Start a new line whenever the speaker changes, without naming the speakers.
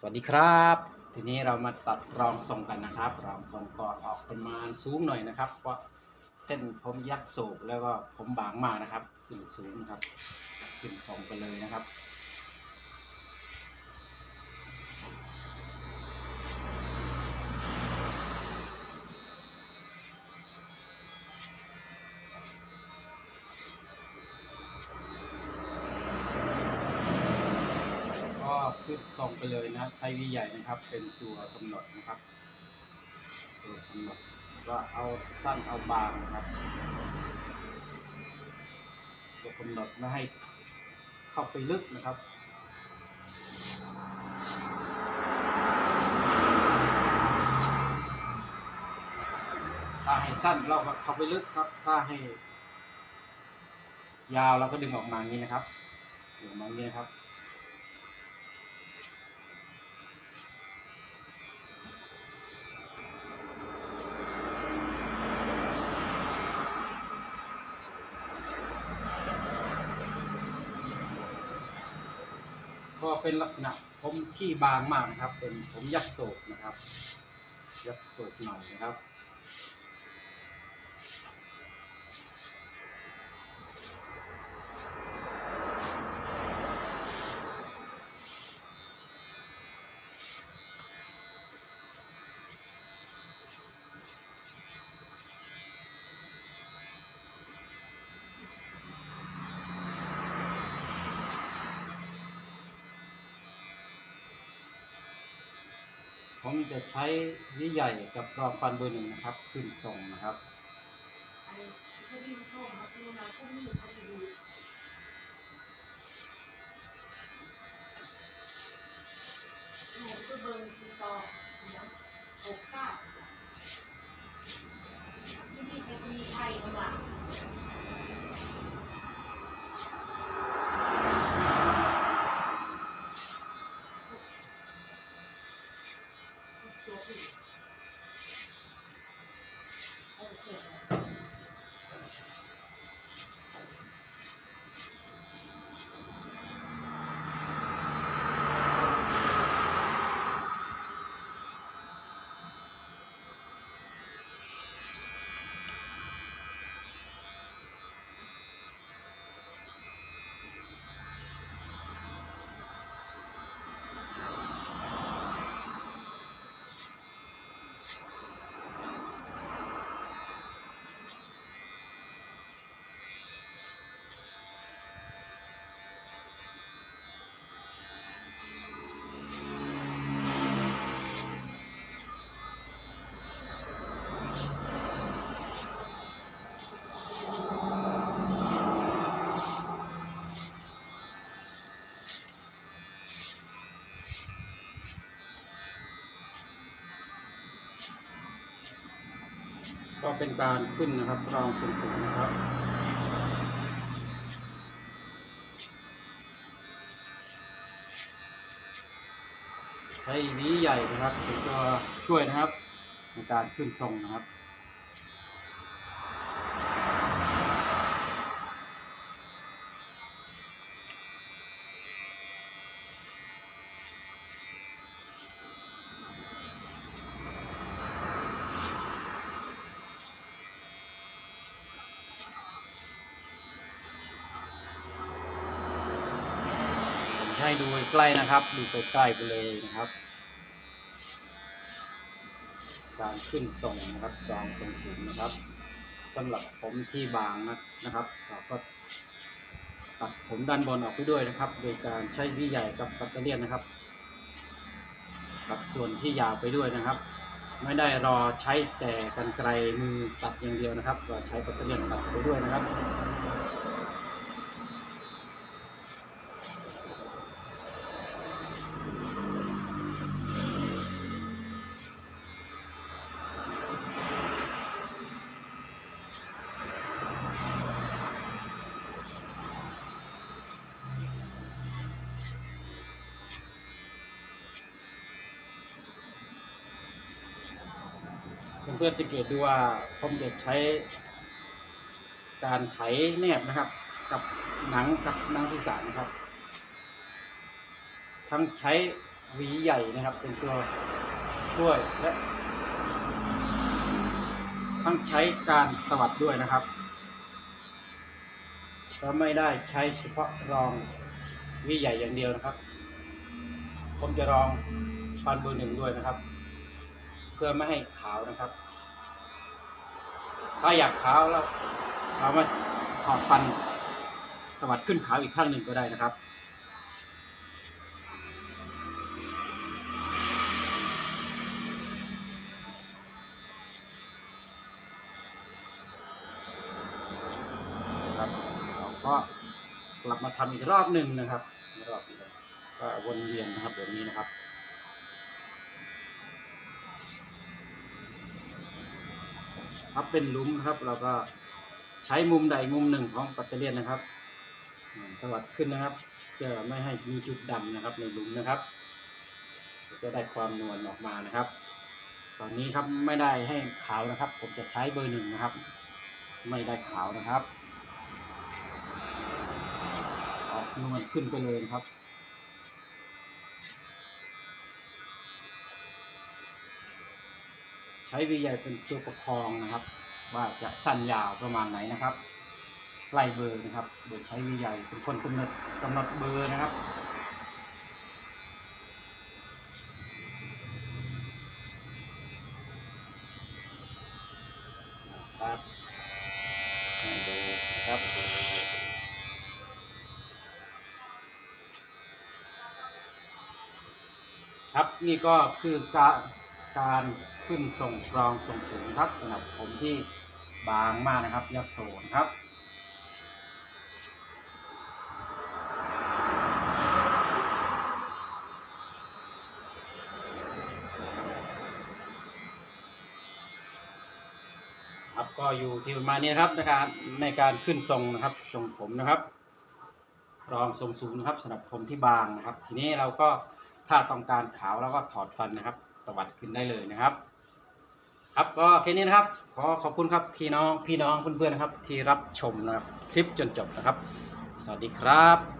สวัสดีครับ ทีนี้เรามาตัดรองทรงกันนะครับ รองทรงก็ออกประมาณสูงหน่อยนะครับ เพราะเส้นผมยักษ์โศกแล้วก็ผมบางมากนะครับขึ้นสูงนะครับขึ้นทรงไปเลยนะครับ ขึ้นทรงไปเลยนะ ใช้วิใหญ่นะครับ เป็นตัวกำหนดนะครับ ตัวกำหนดก็เอาสั้นเอาบางนะครับ ตัวกำหนดไม่ให้เข้าไปลึกนะครับถ้าให้สั้นเราก็เข้าไปลึกครับ ถ้าให้ ยาวเราก็ดึงออกมาอย่างนี้นะครับดึงออกมาอย่างนี้นะครับ ก็เป็นลักษณะผมที่บางมากนะครับ เป็นผมยักษ์โศกนะครับ ยักษ์โศกหน่อยนะครับ ผมจะใช้วิใหญ่กับรอบฟันเบอร์หนึ่งนะครับ ขึ้นทรงนะครับก็เก็เป็นการขึ้นนะครับรองสูงๆนะครับใช้นี้ใหญ่นะครับเป็นตัวช่วยนะครับ ในการขึ้นทรงนะครับ ให้ดูใกล้นะครับ ดูใกล้ๆไปเลยนะครับ การขึ้นทรงนะครับรองทรงสูงนะครับสำหรับผมที่บางนะนะครับเราก็ตัดผมด้านบนออกไปด้วยนะครับ โดยการใช้วิใหญ่กับปัตเตอร์เลียนนะครับตัดส่วนที่ยาวไปด้วยนะครับ ไม่ได้รอใช้แต่กันไกลมือตัดอย่างเดียวนะครับก็ใช้ปัตเตอร์เลียนตัดไปด้วยนะครับ เพื่อนสังเกตดูว่าผมจะใช้การไถแนบนะครับ กับหนังกับหนังศีรษะนะครับ ทั้งใช้หวีใหญ่นะครับ เป็นตัวช่วยและทั้งใช้การตวัดด้วยนะครับก็ไม่ได้ใช้เฉพาะรองหวีใหญ่อย่างเดียวนะครับ ผมจะรองฟันเบอร์หนึ่งด้วยนะครับ เพื่อไม่ให้ขาวนะครับ ถ้าอยากขาวแล้วเรามาถอดฟันตวัดขึ้นขาวอีกข้างหนึ่งก็ได้นะครับ ครับเราก็กลับมาทำอีกรอบหนึ่งนะครับรอบนี้ก็วนเวียนนะครับแบบนี้นะครับ ถ้าเป็นหลุมนะครับ เราก็ใช้มุมใดมุมหนึ่งของปัตเตอร์เลียนนะครับอืมตวัดขึ้นนะครับเพื่อไม่ให้มีจุดดำนะครับในหลุมนะครับ จะได้ความนวลออกมานะครับ ตอนนี้ครับไม่ได้ให้ขาวนะครับ ผมจะใช้เบอร์หนึ่งนะครับ ไม่ได้ขาวนะครับ ออกนวลขึ้นไปเลยครับ ใช้วีใหญ่เป็นตัวประคองนะครับ ว่าจะสั้นยาวประมาณไหนนะครับไล่เบอร์นะครับโดยใช้วีใหญ่เป็นคนกำหนดกำหนดเบอร์นะครับครับดูนะครับครับนี่ก็คือการ การขึ้นส่งกรองส่งสูงครับสำหรับผมที่บางมากนะครับยักษ์โซนครับครับก็อยู่ที่ประมาณนี้นะครับในการในการขึ้นทรงนะครับทรงผมนะครับ รองทรงสูงนะครับสำหรับผมที่บางนะครับ ทีนี้เราก็ถ้าต้องการขาวเราก็ถอดฟันนะครับ ตวัดขึ้นได้เลยนะครับ ครับก็แค่นี้นะครับ ขอขอบคุณครับพี่น้องพี่น้องเพื่อนๆนะครับ ที่รับชมนะครับคลิปจนจบนะครับ สวัสดีครับ